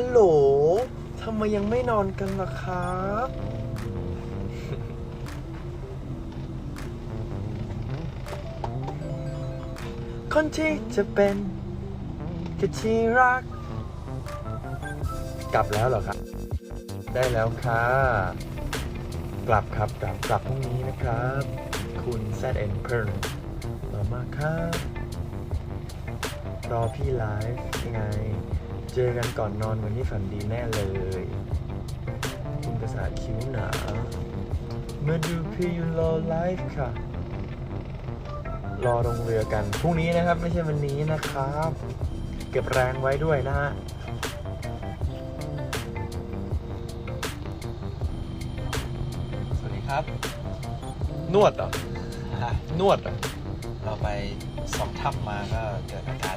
ฮัลโหลทำไมยังไม่นอนกันล่ะครับ คนที่จะเป็นคือที่รัก กลับแล้วเหรอครับ ได้แล้วค่ะ กลับครับกลับกลับพรุ่งนี้นะครับ คุณแซดเอ็นเพิร์นต่อมาครับรอพี่ไลฟ์ยังไง เจอกันก่อนนอนวันนี้ฝันดีแน่เลย คุณภาษาคิ้วหนามื่อดูพี่ยูรอไลฟ์ค่ะ รอลงเรือกัน พรุ่งนี้นะครับ ไม่ใช่วันนี้นะครับ เก็บแรงไว้ด้วยนะฮะสวัสดีครับ นวดเหรอ นวดเหรอ เราไปสองทับมาก็เกิดอาการ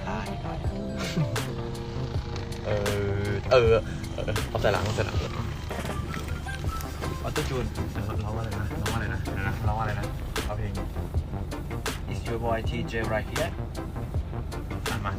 เออเออเอาใส่หลังเอาใส่หลังออโต้จูนเราว่าอะไรนะร้องอะไรนะนะร้องอะไรนะเอาเพลง Is your boy TJ right here มา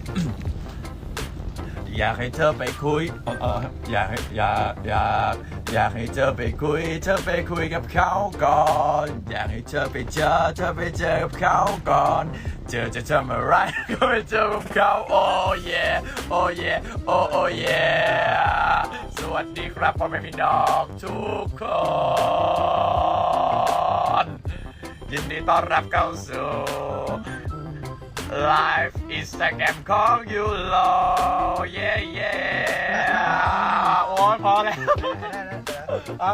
อยากให้เธอไปคุยเออเอออยากอยากอยาก อยากให้เธอไปคุย เธอไปคุยกับเขาก่อน อยากให้เธอไปเจอ เธอไปเจอกับเขาก่อน เจอจะทำอะไรก็ไปเจอกับเขาโอ้เย่โอ้เย่โอ้โอ้เย่สวัสดีครับพ่อแม่พี่น้องทุกคนยินดีต้อนรับเข้าสู่ Live Instagram ของยูโรเย่เย่โอ้ยพอแล้ว อะ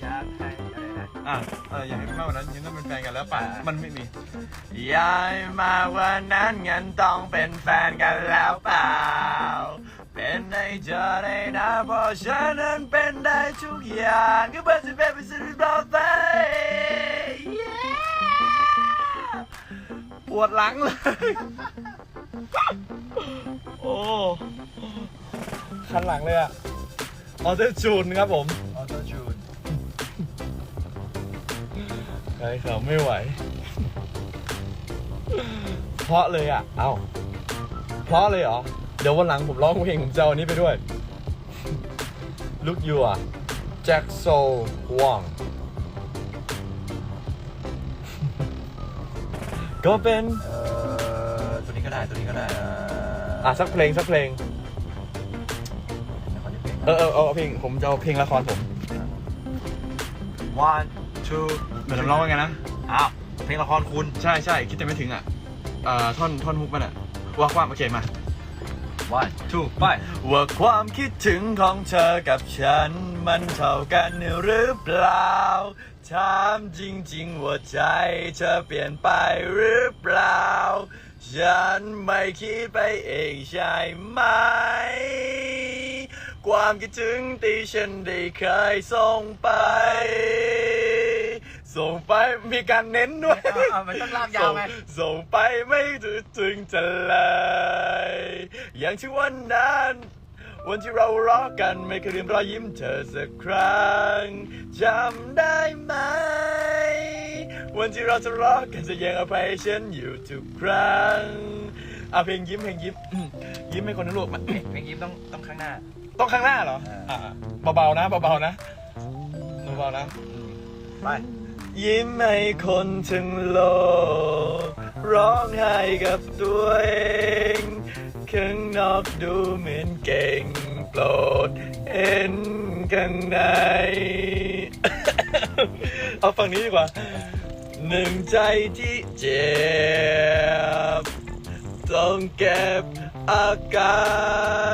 อยากให้อะเอออยากให้มากกว่านั้นยังต้องเป็นแฟนกันแล้วป่ะมันไม่มีอยากให้มากกว่านั้นงั้นต้องเป็นแฟนกันแล้วเปล่า เป็นได้เจอได้นะเพราะฉันนั้นเป็นได้ทุกอย่างก็เป็นสิเป็นเป็นสิเป็นต่อไปปวดหลังเลย โอ้คันหลังเลยอะออเดอร์จูนครับผม ใครเขาไม่ไหว เพราะเลยอะ เอ้า เพราะเลยเหรอ เดี๋ยววันหลังผมร้องเพลงผมจะเอาอันนี้ไปด้วย Look you อะ Jack So Wang ก็เป็นเอ่อตัวนี้ก็ได้ตัวนี้ก็ได้อะสักเพลงสักเพลงเออเออเอาเอาเพลงผมจะเอาเพลงละครผม one two เดี๋ยวผมร้องว่าไงนะ อ้าว เพลงละครคุณ ใช่ใช่คิดแต่ไม่ถึงอะเอ่อท่อนท่อนฮุกมันอะว่าความโอเคมา one two ไปว่าความคิดถึงของเธอกับฉัน มันเท่ากันหรือเปล่า ถามจริงๆว่าใจเธอเปลี่ยนไปหรือเปล่า ฉันไม่คิดไปเองใช่ไหม ความคิดถึงที่ฉันได้เคยส่งไป ส่งไปมีการเน้นด้วยอะอะมันต้องลากยาวไงส่ส่งไปไม่ถึงถึงจะเลยอย่างที่วันนั้น วันที่เรารักกันไม่เคยลืมรอยยิ้มเธอสักครั้งจำได้ไหม วันที่เราทะเลาะกันจะยังอภัยให้ฉันอยู่ทุกครั้งอะเพลงยิ้มเพลงยิ้มยิ้มให้คนทั้งโลกมาเพลงเพลงยิ้มต้องต้องข้างหน้า ต้องข้างหน้าเหรออ่า อะเบาๆนะเบาๆนะเบาๆนะ ไป ยิ้มให้คนทั้งโลก ร้องไห้กับตัวเองข้างนอกดูเหมือนเก่งโปรดเห็นข้างใน เอาฝั่งนี้ดีกว่า หนึ่งใจที่เจ็บ ต้องเก็บอากา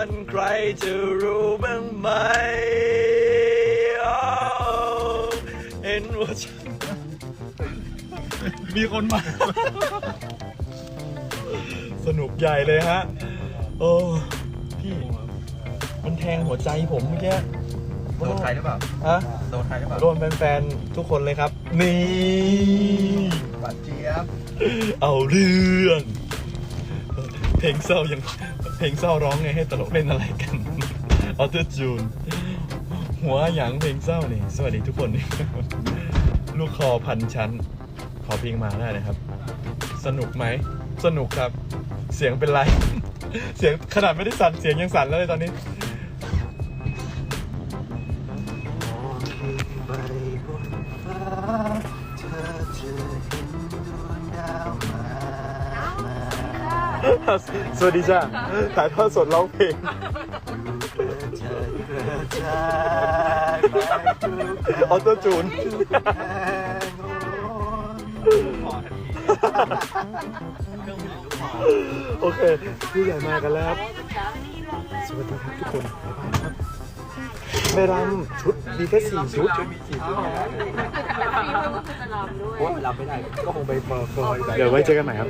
ร ใครจะรู้บ้างไหม มีคนมา สนุกใหญ่เลยฮะ โอ้พี่ มันแทงหัวใจผมเมื่อกี้โดนใครหรือเปล่าฮะโดนใครหรือเปล่าโดนแฟนๆทุกคนเลยครับ นี่บัตเจี๊ยบ เอาเรื่อง เพลงเศร้ายังเพลงเศร้าร้องไงให้ตลกเล่นอะไรกันออเตอร์จูน หัวหยางเพลงเศร้านี่ สวัสดีทุกคน ลูกคอพันชั้น พอเพียงมาได้นะครับ สนุกไหม สนุกครับ เสียงเป็นไร เสียงขนาดไม่ได้สั่นเสียงยังสั่นแล้วเลยตอนนี้ สวัสดีจ้าถ่ายทอดสดร้องเพลงออโต้จูน โอเคผู้ใหญ่มากันแล้วครับสวัสดีครับทุกคนบ๊ายบายครับแม่รำชุดมีแค่สี่ชุดสี่ชุดโอ้ยรับไม่ได้ ก็คงไปเปิดเผยเดี๋ยวไว้เจอกันใหม่ครับ